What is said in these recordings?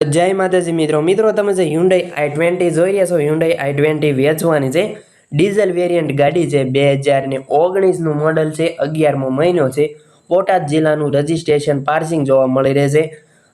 જય માતાજી મિત્રો. મિત્રો, તમે જે હ્યુન્ડાઈ આઈ ટ્વેન્ટી જોઈ રહ્યા છો હ્યુન્ડાઈ આઈ ટ્વેન્ટી વેચવાની છે. ડીઝલ વેરિયન્ટ ગાડી છે બે હજાર ને ઓગણીસનું મોડલ છે, અગિયારમો મહિનો છે. બોટાદ જિલ્લાનું રજિસ્ટ્રેશન પાર્સિંગ જોવા મળી રહેશે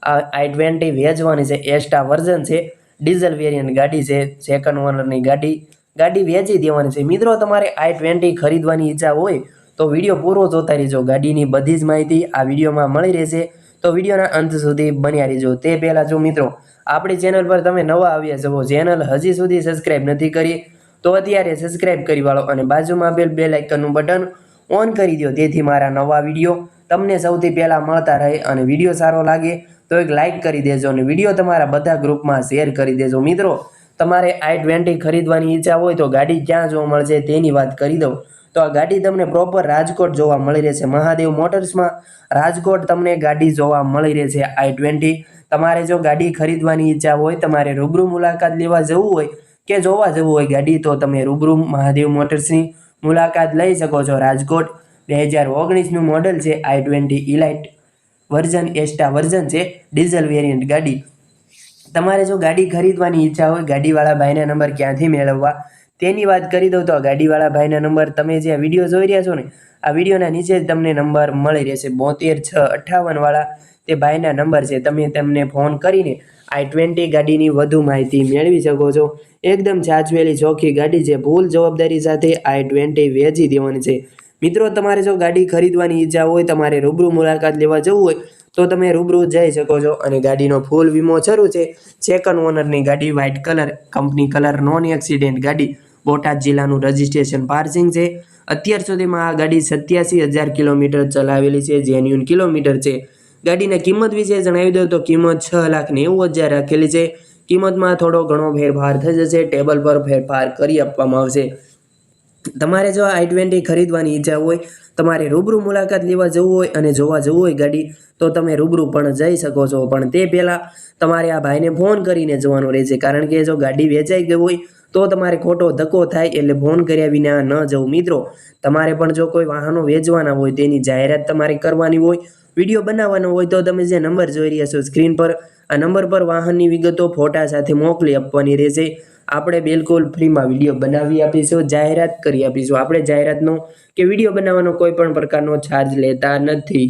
આ આઈ ટ્વેન્ટી વેચવાની છે એસ્ટા વર્ઝન છે. ડીઝલ વેરિયન્ટ ગાડી છે સેકન્ડ ઓનરની ગાડી. ગાડી વેચી દેવાની છે. મિત્રો, તમારે આઈ ટ્વેન્ટી ખરીદવાની ઈચ્છા હોય તો વીડિયો પૂરો જોતા રહેજો. ગાડીની બધી જ માહિતી આ વિડીયોમાં મળી રહેશે. તો વિડીયોના અંત સુધી બન્યા રહેજો. તે પહેલાં જો મિત્રો, આપણી ચેનલ પર તમે નવા આવ્યા છો ચેનલ હજી સુધી સબસ્ક્રાઈબ નથી કરી, તો અત્યારે સબસ્ક્રાઈબ કરી વાળો અને બાજુમાં આપેલ બે લાઇકનનું બટન ઓન કરી દો તેથી મારા નવા વીડિયો તમને સૌથી પહેલાં મળતા રહે અને વીડિયો સારો લાગે તો એક લાઇક કરી દેજો અને વીડિયો તમારા બધા ગ્રુપમાં શેર કરી દેજો. મિત્રો, તમારે આઈ ટ્વેન્ટી ખરીદવાની ઈચ્છા હોય તો ગાડી ક્યાં જોવા મળશે તેની વાત કરી દઉં. તો આ ગાડી તમને પ્રોપર રાજકોટ જોવા મળી રહેશે. મહાદેવ મોટર્સમાં રાજકોટ તમને ગાડી જોવા મળી રહેશે આઈ ટ્વેન્ટી. તમારે જો ગાડી ખરીદવાની ઈચ્છા હોય, તમારે રૂબરૂ મુલાકાત લેવા જવું હોય કે જોવા જવું હોય ગાડી, તો તમે રૂબરૂ મહાદેવ મોટર્સની મુલાકાત લઈ શકો છો. રાજકોટ બે હજાર ઓગણીસનું મોડલ છે i twenty elite version Asta version છે ડીઝલ વેરિયન્ટ ગાડી. તમારે જો ગાડી ખરીદવાની ઈચ્છા હોય, ગાડીવાળા ભાઈના નંબર ક્યાંથી મેળવવા? તેની વાત કરી દઉં તો ગાડીવાળા ભાઈના નંબર તમે જે આ વીડિયો જોઈ રહ્યા છો ને, આ વિડીયોના નીચે જ તમને નંબર મળી રહેશે. બોતેર છ અઠ્ઠાવનવાળા તે ભાઈના નંબર છે. તમે તેમને ફોન કરીને આઈ ટ્વેન્ટી ગાડીની વધુ માહિતી મેળવી શકો છો. એકદમ સાચવેલી ચોખ્ખી ગાડી છે. ભૂલ જવાબદારી સાથે આઈ ટ્વેન્ટી વેચી દેવાની છે. મિત્રો, તમારે જો ગાડી ખરીદવાની ઈચ્છા હોય, તમારે રૂબરૂ મુલાકાત લેવા જવું હોય, તો તમે રૂબરૂ જઈ શકો છો અને ગાડીનો ફૂલ વીમો શરૂ છે. સેકન્ડ ઓનરની ગાડી white colour company colour non accident ગાડી બોટાદ જિલ્લાનું રજિસ્ટ્રેશન પાર્સિંગ છે. અત્યાર સુધીમાં આ ગાડી સત્યાસી હજાર કિલોમીટર ચલાવેલી છે જેન્યુન કિલોમીટર છે. ગાડીના કિંમત વિશે જણાવી દઉં તો કિંમત છ લાખ નેવું હજાર રાખેલી છે. કિંમતમાં થોડો ઘણો ફેરફાર થઈ જશે, ટેબલ પર ફેરફાર કરી આપવામાં આવશે. તમારે જો આઈ ટ્વેન્ટી ખરીદવાની ઈચ્છા હોય, તમારે રૂબરૂ મુલાકાત લેવા જવું હોય અને જોવા જવું હોય ગાડી, તો તમે રૂબરૂ પણ જઈ શકો છો. પણ તે પહેલાં તમારે આ ભાઈને ફોન કરીને જવાનું રહેશે. કારણ કે જો ગાડી વેચાઈ ગઈ હોય તો તમારે ખોટો ધક્કો થાય એટલે ફોન કર્યા વિના ન જવું. મિત્રો, તમારે પણ જો કોઈ વાહનો વેચવાના હોય, તેની જાહેરાત તમારે કરવાની હોય, વીડિયો બનાવવાનો હોય, તો તમે જે નંબર જોઈ રહ્યા છો સ્ક્રીન પર, આ નંબર પર વાહનની વિગતો ફોટા સાથે મોકલી આપવાની રહેશે. આપણે બિલકુલ ફ્રીમાં વીડિયો બનાવી આપીશું, જાહેરાત કરી આપીશું. આપણે જાહેરાતનો કે વીડિયો બનાવવાનો કોઈ પણ પ્રકારનો ચાર્જ લેતા નથી.